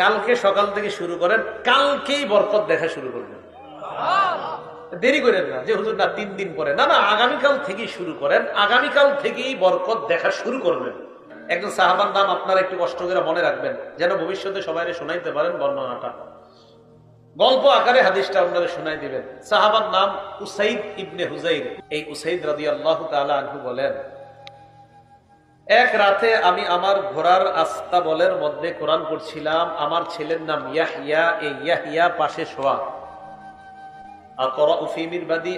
কালকে সকাল থেকে শুরু করেন, কালকেই বরকত দেখা শুরু করবেন। দেরি করেন না, যে হুজুর না, তিন দিন পরে। না না, আগামীকাল থেকেই শুরু করেন, আগামীকাল থেকেই বরকত দেখা শুরু করবেন। একজন সাহাবার নাম আপনারা একটু কষ্ট করে মনে রাখবেন, যেন ভবিষ্যতে সবাই শোনাইতে পারেন বর্ণনাটা। গল্প আকারে হাদিসটা আপনারা শোনাই দিবেন। সাহাবার নাম উসাইদ ইবনে হুজাইর এই উসাইদ রাজি আল্লাহ আনহু বলেন এক রাতে আমি আমার ঘোড়ার আস্তা বলের মধ্যে কোরআন পড়ছিলাম, আমার ছেলের নাম ইয়াহিয়া এই ইয়াহিয়া পাশে শোয়া।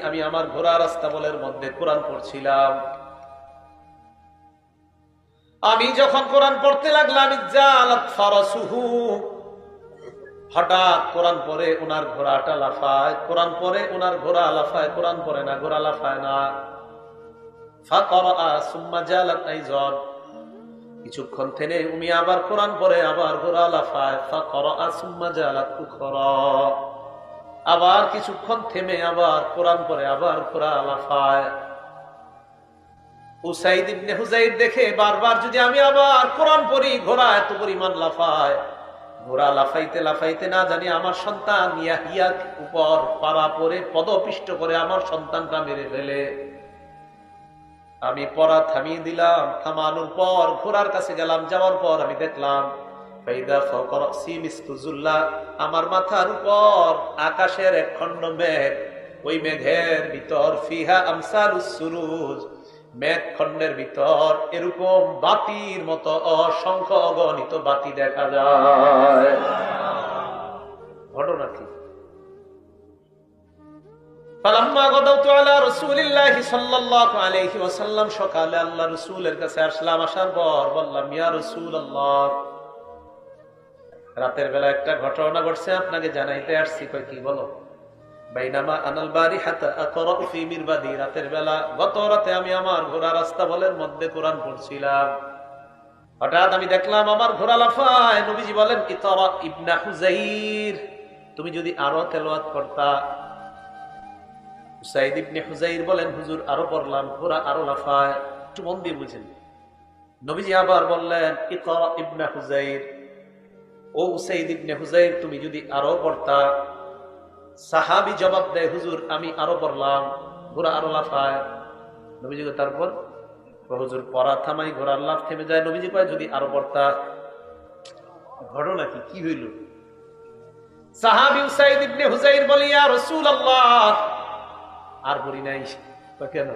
আমি আমার ঘোড়ার আস্তা বলের মধ্যে কোরআন পড়ছিলাম। আমি যখন কোরআন পড়তে লাগলাম হঠাৎ কোরআন পরে ওনার ঘোড়াটা লাফায়, কোরআন পরে ওনার ঘোড়া লাফায়, কোরআন পরে না, ঘোড়া লাফায় না। কিছুক্ষণ থেনে উমি আবার কোরআন পরে আবার আবার কিছুক্ষণ থেমে আবার কোরআন পরে আবার ঘোড়া লাফায়। উসাইদ দেখে বারবার যদি আমি আবার কোরআন পড়ি ঘোড়া এত পরিমাণ লাফায়। ঘোড়া লাফাইতে লাফাইতে না জানি আমার সন্তান ইয়াহিয়ার উপর পাড়া পরে পদপিষ্ট করে আমার সন্তানটা মেরে ফেলে। আমি পড়া থামিয়ে দিলাম, থামানোর পর ঘোড়ার কাছে গেলাম, যাওয়ার পর আমি দেখলাম আমার মাথার উপর আকাশের এক খণ্ড মেঘ, ওই মেঘের ভিতর ফিহা আমসাল সুরুজ, মেঘ খণ্ডের ভিতর এরকম বাতির মতো অসংখ্য অগণিত বাতি দেখা যায়। ঘটনা কি? রাতের বেলা একটা ঘটনা ঘটছে, আপনাকে জানাইতে আসছি কি বলো? বাইনামা আনাল হাতা রাতের বেলা গত রাতে আমি আমার ঘোড়া রাস্তা বলের মধ্যে কোরআন পড়ছিলাম। হঠাৎ আমি দেখলাম, আমার ঘোড়া লাফায়। নবীজি বলেন, ইতরা ইবনা হুজাইর, তুমি যদি আরও তেলাওয়াত করতা হুসাইদ ইবনে হুজাইর বলেন, হুজুর, আরও পড়লাম, ঘোড়া আরও লাফায়, একটু মন দিয়ে বুঝেন। নবীজি আবার বললেন ইতরা ইবনা হুজাইর ও উসাইদ ইবনে হুজাইর তুমি যদি আরও পড়তা? সাহাবি জবাব দেয়, হুজুর, আমি আরও পড়লাম, ঘোড়া আরও লাফায়। নবীজি তারপর? হুজুর, পড়া থামাই, ঘোড়ার লাফ থেমে যায়। নবীজি কয়, যদি আরও পড়তা? ঘটনা কি? কি হইল? সাহাবি উসাইদ ইবনে হুজাইর বলি, ইয়া রাসূলুল্লাহ আর বলি নাই কেন?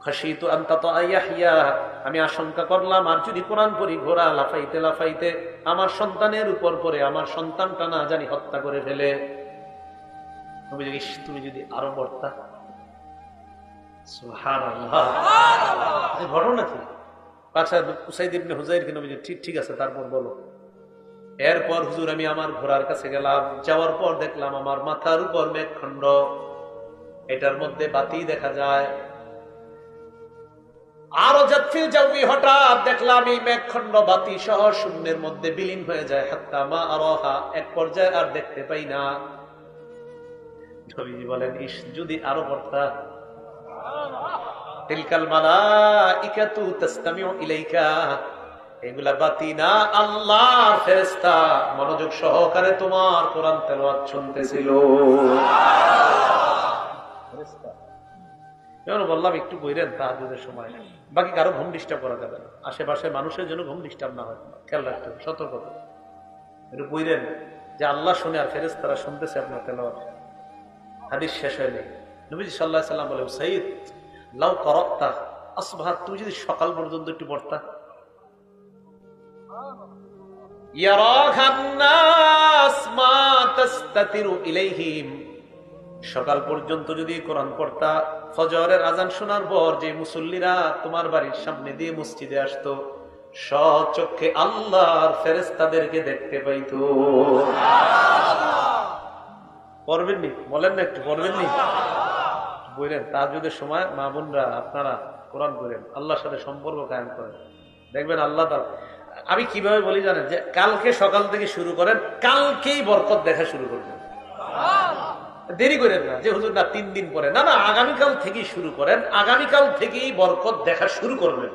খাসিতু আন তাতা ইয়াহইয়া আমি আশঙ্কা করলাম আর যদি কোরআন পড়ি ঘোড়া লাফাইতে লাফাইতে আমার সন্তানের উপর পরে আমার সন্তানটা না জানি হত্যা করে ফেলে। বলে, ইস, তুমি যদি আরও। এই ঘটনা কি? আচ্ছা উসাইদ ইবনে হুজাইর ঠিক ঠিক আছে তারপর বলো। এরপর হুজুর আমি আমার ঘোড়ার কাছে গেলাম যাওয়ার পর দেখলাম আমার মাথার উপর মেঘখণ্ড। এটার মধ্যে বাতি দেখা যায়। আরও জাতফিল যাবি হঠাৎ দেখলাম, এই মেঘখণ্ড বাতি সহ শূন্যের মধ্যে বিলীন হয়ে যায়। হাত্তা মা আরহা, এক পর্যায়ে আর দেখতে পাই না। বলেন ইস যদি আরও পড়তা। তিলকাল মালাইকাতু তাসতামিউ ইলাইকা। এগুলা বাতি না, আল্লাহর ফেরেশতা। মনোযোগ সহকারে তোমার কোরআন তেলাওয়াত শুনতেছিল। এবার বললাম, একটু বইরেন তাহাজুদের সময় বাকি কারও ঘুম ডিস্টার্ব করা যাবে না। আশেপাশে মানুষের জন্য ঘুম ডিস্টার্ব না হয়। খেয়াল রাখতে হবে, সতর্ক একটু বইরেন, যে আল্লাহ শুনে আর ফেরেস তারা শুনতেছে আপনার তেলাওয়াত। হাদিস শেষ হয়নি। নবীজি সাল্লাহ সাল্লাম বলে সঈদ, লাউ করত্তা, আসবাহ, তুমি যদি সকাল পর্যন্ত একটু পড়তা? ইয়ারাখান্নাস মা তাস্তাতিরু ইলাইহিম। সকাল পর্যন্ত যদি কোরআন পড়তা, ফজরের আজান শোনার পর যে মুসল্লিরা তোমার বাড়ির সামনে দিয়ে মসজিদে আসতো সচক্ষে আল্লাহর ফেরেস্তাদেরকে দেখতে পাইতো। পড়বেন নি বলেন না একটু পড়বেন নি বললেন তাজুদের সময়, মা বোনরা, আপনারা কোরআন করেন আল্লাহর সাথে সম্পর্ক কায়েম করেন। দেখবেন আল্লাহ তার আমি কীভাবে বলি জানেন যে, কালকে সকাল থেকে শুরু করেন, কালকেই বরকত দেখা শুরু করবেন। দেরি করেন না, যে হুজুর না তিন দিন পরে। না না, আগামীকাল থেকেই শুরু করেন, আগামীকাল থেকেই বরকত দেখা শুরু করবেন।